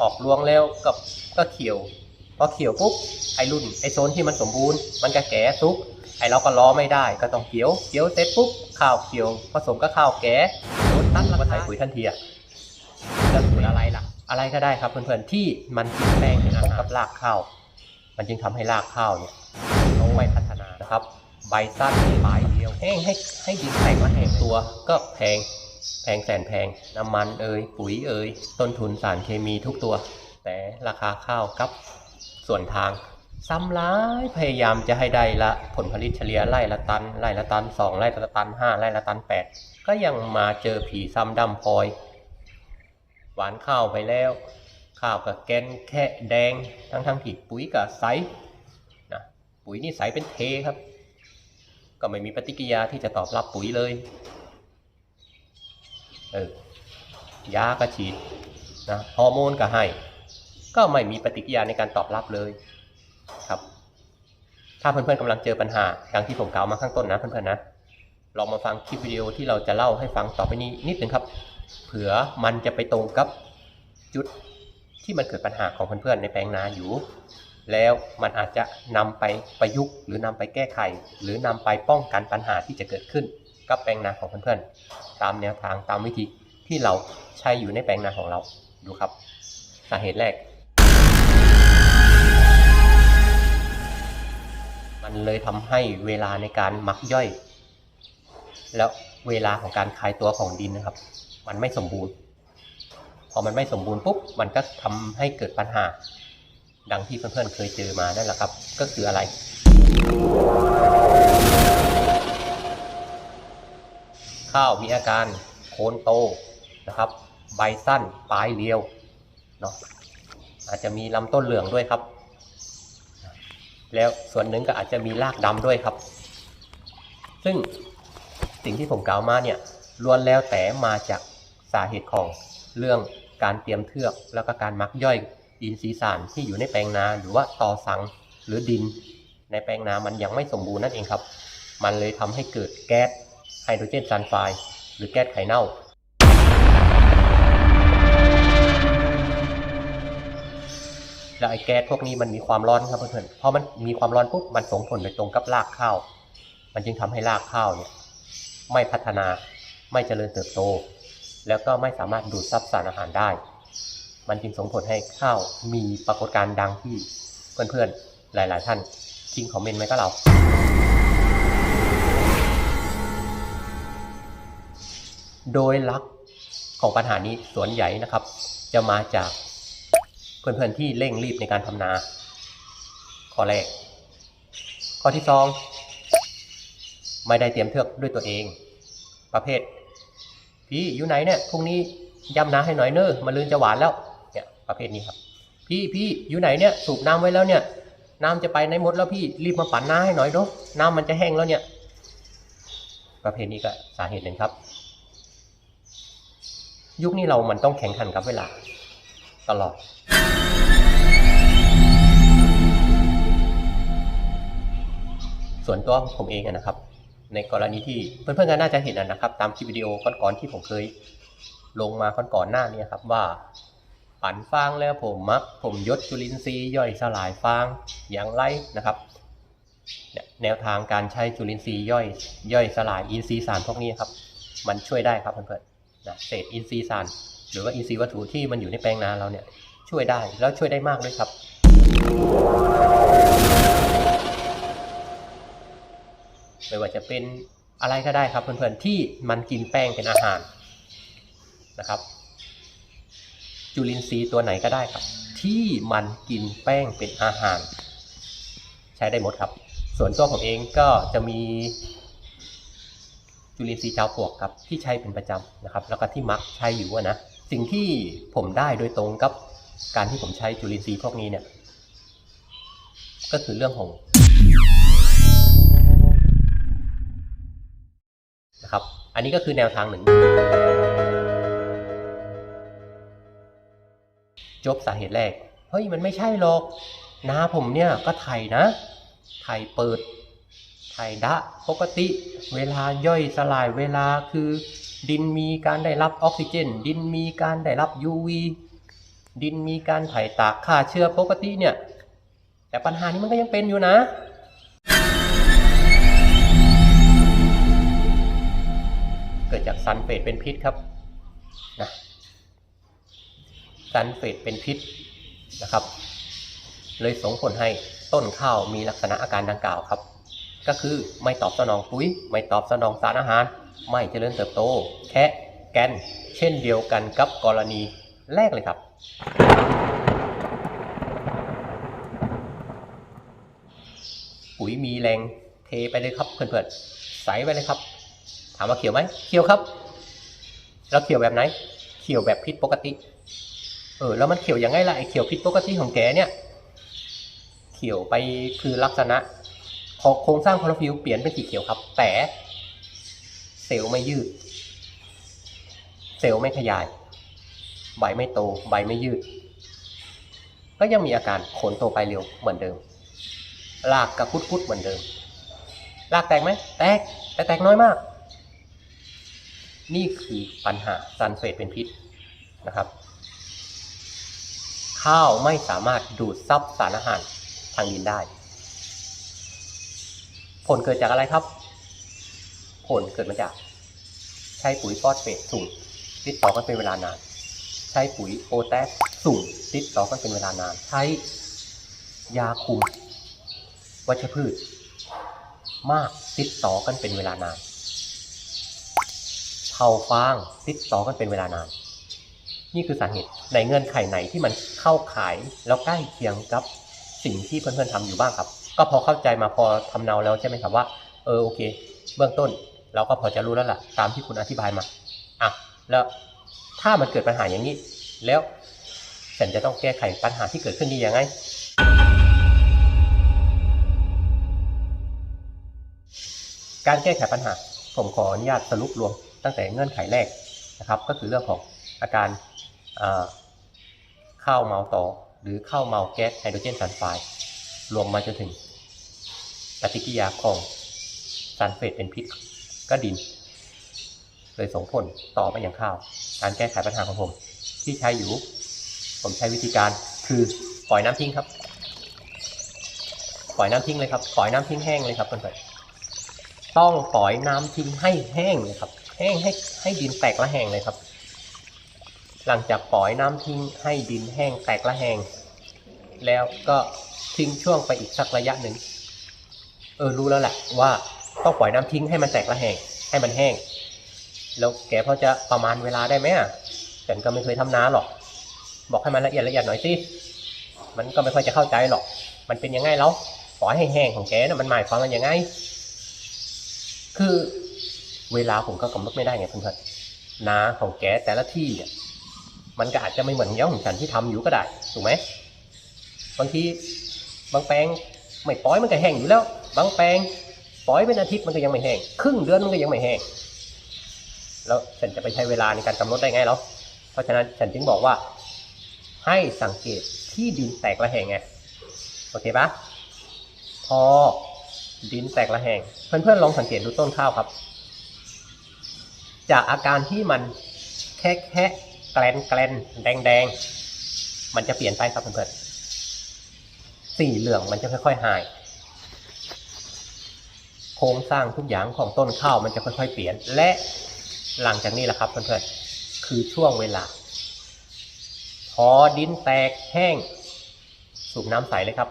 ออกรวงแล้วก็ก็เขียวพอเขียวปุ๊บไอรุ่นไอโซนที่มันสมบูรณ์ มันก็แก่สุกไอเราก็รอไม่ได้ก็ต้องเขียวเขียวเสร็จปุ๊บข้าวเขียว ผสมกับข้าวแก่โดนตัดแล้วก็ใส่ปุ๋ยทันทีอะจะสูตรอะไรล่ะ อะไรก็ได้ครับเพื่อนๆที่มันกินแป้งเป็นอาหารกับรากข้าวมันจึงทำให้รากข้าวเนี่ยต้องไม่พัฒนานะครับ ใบสั้นปลายเดียวแห้งให้ให้ดินแตกมาแห้งตัวก็แพง พงแสนแพง น้ำมันเอ่ยปุ๋ยเอ่ยต้นทุนสารเคมีทุกตัว แต่ราคาข้าวกับส่วนทาง ซ้ำร้ายพยายามจะให้ได้ละผลผลิตเฉลี่ยไร่ละตันไร่ละตันสองไร่ละตันห้าไร่ละตันแปดก็ยังมาเจอผีซ้ำดำพลอย หวานข้าวไปแล้ว ข้าวกับแกนแค่แดงทั้งทั้งๆที่ปุ๋ยกับใสนะปุ๋ยนี่ใสเป็นเทครับ ก็ไม่มีปฏิกิริยาที่จะตอบรับปุ๋ยเลย เออยาก็ฉีดนะฮอร์โมนก็ให้ ก็ไม่มีปฏิกิริยาในการตอบรับเลยครับ ถ้าเพื่อนๆกำลังเจอปัญหาดังที่ผมกล่าวมาข้างต้นนะเพื่อนๆนะลองมาฟังคลิปวิดีโอที่เราจะเล่าให้ฟังต่อไปนี้นิดนึงครับ เผื่อมันจะไปตรงกับจุดที่มันเกิดปัญหาของเพื่อนๆในแปลงนาอยู่ แล้วมันอาจจะนำไปประยุกต์ หรือนำไปแก้ไข หรือนำไปป้องกันปัญหาที่จะเกิดขึ้น กับแปลงนาของเพื่อนๆ ตามแนวทางตามวิธีที่เราใช้อยู่ในแปลงนาของเราดูครับ สาเหตุแรก มันเลยทำให้เวลาในการมักย่อย แล้วเวลาของการคลายตัวของดินนะครับ มันไม่สมบูรณ์ พอมันไม่สมบูรณ์ปุ๊บมันก็ทำให้เกิดปัญหา ดังที่เพื่อนๆเคยเจอมานั่นแหละครับ ก็คืออะไร ข้าวมีอาการโคนโตนะครับ ใบสั้นปลายเรียวเนาะอาจจะมีลำต้นเหลืองด้วยครับ แล้วส่วนหนึ่งก็อาจจะมีรากดำด้วยครับ ซึ่งสิ่งที่ผมกล่าวมาเนี่ยล้วนแล้วแต่มาจากสาเหตุของเรื่องการเตรียมเทือก แล้วก็การมักย่อยดินสีสารที่อยู่ในแปลงนาหรือว่าต่อสังหรือดิน ในแปลงนามันยังไม่สมบูรณ์นั่นเองครับ มันเลยทำให้เกิดแก๊ส ไฮโดรเจนซัลไฟด์หรือแก๊สไข่เน่า แล้วไอ้แก๊สพวกนี้มันมีความร้อนครับเพื่อนๆพอมันมีความร้อนปุ๊บมันส่งผลโดยตรงกับรากข้าว มันจึงทำให้รากข้าวเนี่ยไม่พัฒนาไม่เจริญเติบโต แล้วก็ไม่สามารถดูดซับสารอาหารได้ มันจึงส่งผลให้ข้าวมีปรากฏการณ์ดังที่เพื่อนๆหลาย ๆ ท่านทิ้งคอมเมนต์ไว้กับเรา โดยหลักของปัญหานี้ส่วนใหญ่นะครับ จะมาจากเพื่อนๆที่เร่งรีบในการทำนา ข้อแรก ข้อที่สองไม่ได้เตรียมเทือกด้วยตัวเอง ประเภท พี่อยู่ไหนเนี่ยพรุ่งนี้ย้ำนาให้หน่อยเนอะมาลืนจะหวานแล้วเนี่ยประเภทนี้ครับ พี่พี่อยู่ไหนเนี่ยสูบน้ำไว้แล้วเนี่ย น้ำจะไปในหมดแล้วพี่รีบมาปั่นน้าให้หน่อยเนาะน้ำมันจะแห้งแล้วเนี่ย ประเภทนี้ก็สาเหตุหนึ่งครับ ยุคนี้เรามันต้องแข่งขันกับเวลา ตลอด ส่วนตัวผมเองนะครับ ในกรณีที่เพื่อนๆก็น่าจะเห็นนะครับ ตามคลิปวิดีโอก่อนๆที่ผมเคย ลงมาก่อนๆหน้านี้ครับว่าปั่นฟางแล้วผมมักผมยศจุลินทรีย์ย่อยสลายฟางอย่างไรนะครับแนวทางการใช้จุลินทรีย์ย่อยย่อยสลายอินทรีย์สารพวกนี้ครับ มันช่วยได้ครับเพื่อนๆ นะเศษอินทรีย์สาร หรือว่าอินทรีย์วัตถุที่มันอยู่ในแปลงนาเราเนี่ยช่วยได้แล้วช่วยได้มากด้วยครับ ไม่ว่าจะเป็นอะไรก็ได้ครับเพื่อนๆที่มันกินแป้งเป็นอาหารนะครับ จุลินทรีย์ตัวไหนก็ได้ครับ ที่มันกินแป้งเป็นอาหาร ใช้ได้หมดครับ ส่วนตัวผมเองก็จะมี จุลินทรีย์เจ้าปวกครับที่ใช้เป็นประจำนะครับ แล้วก็ที่มักใช้อยู่นะสิ่งที่ผมได้โดยตรงกับการที่ผมใช้จุลินทรีย์พวกนี้เนี่ย ก็คือเรื่องของนะครับ อันนี้ก็คือแนวทางหนึ่งจบสาเหตุแรกเฮ้ยมันไม่ใช่หรอกนาผมเนี่ยก็ไถนะไถเปิด ไถดะปกติ เวลาย่อยสลายเวลาคือ ดินมีการได้รับออกซิเจน ดินมีการได้รับ UV ดินมีการไถ่ตากฆ่าเชื้อปกติเนี่ย แต่ปัญหานี้มันก็ยังเป็นอยู่นะ เกิดจากซัลเฟตเป็นพิษครับนะซัลเฟตเป็นพิษนะครับ เลยส่งผลให้ต้นข้าวมีลักษณะอาการดังกล่าวครับ ก็คือไม่ตอบสนองปุ๋ย ไม่ตอบสนองสารอาหาร ไม่เจริญเติบโต แค่แกนเช่นเดียวกันกับกรณีแรกเลยครับ ปุ๋ยมีแรงเทไปเลยครับเพื่อนๆใส่ไปเลยครับ ถามว่าเขียวไหมเขียวครับ แล้วเขียวแบบไหน เขียวแบบพิษปกติ เออแล้วมันเขียวยังไงล่ะไอเขียวพิษปกติของแกเนี่ย เขียวไปคือลักษณะ ของโครงสร้างคลอโรฟิลล์เปลี่ยนเป็นสีเขียวครับ แต่เซลล์ไม่ยืด เซลล์ไม่ขยาย ใบไม่โต ใบไม่ยืด ก็ยังมีอาการโคนโตไปเร็วเหมือนเดิมรากกระพุดพุดเหมือนเดิมรากแตกไหมแตกแต่แตกน้อยมาก นี่คือปัญหาซัลเฟตเป็นพิษนะครับ ข้าวไม่สามารถดูดซับสารอาหารทางดินได้ ผลเกิดจากอะไรครับ ผลเกิดมาจาก ใช้ปุ๋ยฟอสเฟตสูงติดต่อกันเป็นเวลานาน ใช้ปุ๋ยโพแทสสูงติดต่อกันเป็นเวลานาน ใช้ยาคุมวัชพืช มากติดต่อกันเป็นเวลานานเผาฟางติดต่อกันเป็นเวลานาน นี่คือสาเหตุในเงื่อนไขไหนที่มันเข้าขายแล้วใกล้เคียงกับสิ่งที่เพื่อนๆทำอยู่บ้างครับ ก็พอเข้าใจมาพอทำเนาแล้วใช่ไหมครับว่า เออโอเค เบื้องต้นเราก็พอจะรู้แล้วล่ะ ตามที่คุณอธิบายมาอะแล้วถ้ามันเกิดปัญหาอย่างนี้ แล้วฉันจะต้องแก้ไขปัญหาที่เกิดขึ้นนี้ยังไงการแก้ไขปัญหา ผมขออนุญาตสรุปรวมตั้งแต่เงื่อนไขแรกนะครับ ก็คือเรื่องของอาการอ่าข้าวเมาต่อ หรือข้าวเมาแก๊สไฮโดรเจนซัลไฟด์รวมมาจนถึง ปฏิกิริยาของซัลเฟตเป็นพิษก็ดิน เลยส่งผลต่อไปอย่างข้าว การแก้ไขปัญหาของผม ที่ใช้อยู่ ผมใช้วิธีการคือปล่อยน้ำทิ้งครับ ปล่อยน้ำทิ้งเลยครับ ปล่อยน้ำทิ้งแห้งเลยครับเพื่อนๆต้องปล่อยน้ำทิ้งให้แห้งเลยครับ แห้งให้ให้ดินแตกละแห้งเลยครับ หลังจากปล่อยน้ำทิ้งให้ดินแห้งแตกละแห้งแล้วก็ทิ้งช่วงไปอีกสักระยะหนึ่ง เออรู้แล้วแหละว่าต้องปล่อยน้ำทิ้งให้มันแตกละแหงให้มันแห้ง แล้วแกพอจะประมาณเวลาได้ไหมอะฉันก็ไม่เคยทำนาหรอก บอกให้มันละเอียดละเอียดหน่อยสิมันก็ไม่ค่อยจะเข้าใจหรอก มันเป็นยังไงแล้วปล่อยให้แห้งของแกนะมันหมายความว่ายังไง คือเวลาผมก็กำหนดไม่ได้ไงเพื่อนๆนาของแกแต่ละที่เนี่ยมันก็อาจจะไม่เหมือนเงี้ยของฉันที่ทำอยู่ก็ได้ถูกไหมบางทีบางแปลงไม่ปล่อยมันก็แห้งอยู่แล้ว บางแปลงปล่อยเป็นอาทิตย์มันก็ยังไม่แห้งครึ่งเดือนมันก็ยังไม่แห้งแล้วฉันจะไปใช้เวลาในการกำหนดได้ไงแล้วเพราะฉะนั้นฉันจึงบอกว่า ให้สังเกตที่ดินแตกระแหงไงโอเคปะพอดินแตกระแหงเพื่อนๆลองสังเกตดูต้นข้าวครับ จากอาการที่มันแค่แค่แกลนแกลนแดงแดงมันจะเปลี่ยนไปครับเพื่อนๆสีเหลืองมันจะค่อยๆหาย โครงสร้างทุกอย่างของต้นข้าวมันจะค่อยๆเปลี่ยน และหลังจากนี้แหละครับเพื่อนๆคือช่วงเวลา พอดินแตกแห้ง สูบน้ำใสเลยครับ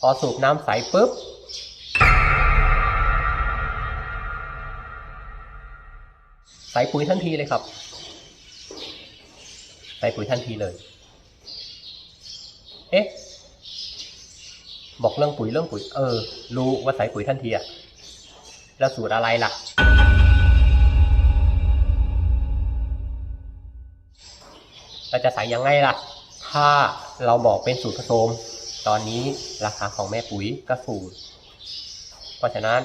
พอสูบน้ำใสปุ๊บใส่ปุ๋ยทันทีเลยครับ ใส่ปุ๋ยทันทีเลย เอ๊ะ บอกเรื่องปุ๋ยเรื่องปุ๋ย เออ รู้ว่าใส่ปุ๋ยทันทีอะแล้วสูตรอะไรล่ะ เราจะใส่ยังไงล่ะ ถ้าเราบอกเป็นสูตรผสม ตอนนี้ราคาของแม่ปุ๋ยก็สูงเพราะฉะนั้น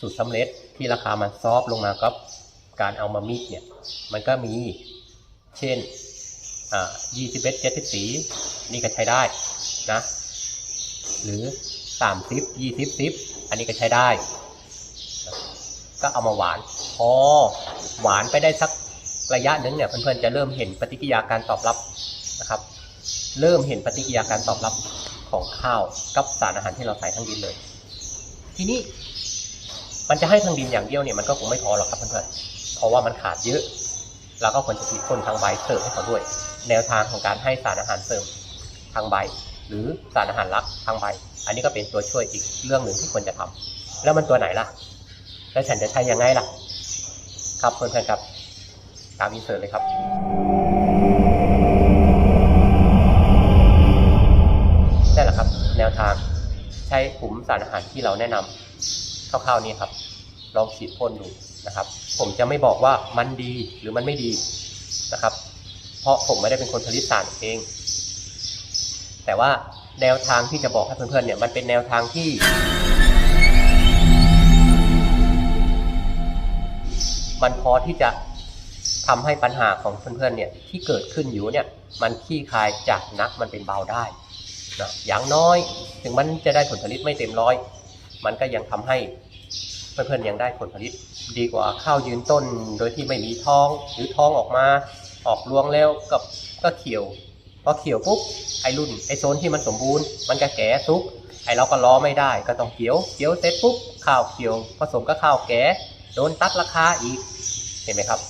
สูตรสำเร็จที่ราคามันซอฟลงมาก็การเอามามิกเนี่ย มันก็มี เช่น อ่า21 74นี่ก็ใช้ได้นะ หรือ30 20 10อันนี้ก็ใช้ได้ ก็เอามาหวานพอหวานไปได้สักระยะนึงเนี่ยเพื่อนๆจะเริ่มเห็นปฏิกิริยาการตอบรับนะครับ เริ่มเห็นปฏิกิริยาการตอบรับของข้าวกับสารอาหารที่เราใส่ทั้งดินเลย ทีนี้มันจะให้ทางดินอย่างเดียวเนี่ยมันก็คงไม่พอหรอกครับเพื่อนๆเพราะว่ามันขาดเยอะเราก็ควรจะฉีดพ่นทางใบเสริมให้เขาด้วย แนวทางของการให้สารอาหารเสริมทางใบ หรือสารอาหารหลัก ทางใบ อันนี้ก็เป็นตัวช่วยอีกเรื่องหนึ่งที่ควรจะทำแล้วมันตัวไหนล่ะ แล้วฉันจะใช้ยังไงล่ะ ครับเพื่อนๆครับ ตามอินเสิร์ตเลยครับนั่นแหละครับ แนวทางใช้กลุ่มสารอาหารที่เราแนะนำคร่าวๆนี้ครับ ลองฉีดพ่นดูนะครับ ผมจะไม่บอกว่ามันดีหรือมันไม่ดีนะครับ เพราะผมไม่ได้เป็นคนผลิตสารเอง แต่ว่า แนวทางที่จะบอกให้เพื่อนๆเนี่ยมันเป็นแนวทางที่ มันพอที่จะทำให้ปัญหาของเพื่อนๆเนี่ยที่เกิดขึ้นอยู่เนี่ยมันคลี่คลายจากนักมันเป็นเบาได้นะอย่างน้อยถึงมันจะได้ผลผลิตไม่เต็มร้อย มันก็ยังทำให้เพื่อนๆยังได้ผลผลิต ดีกว่าข้าวยืนต้นโดยที่ไม่มีท้องหรือท้องออกมาออกรวงแล้วก็ก็เขียว พอเขียวปุ๊บไอรุ่นไอโซนที่มันสมบูรณ์ มันจะแก่ซุก ไอเราก็รอไม่ได้ก็ต้องเขียวเขียวเสร็จปุ๊บข้าวเขียว ผสมกับข้าวแก่โดนตัดราคาอีกเห็นไหมครับ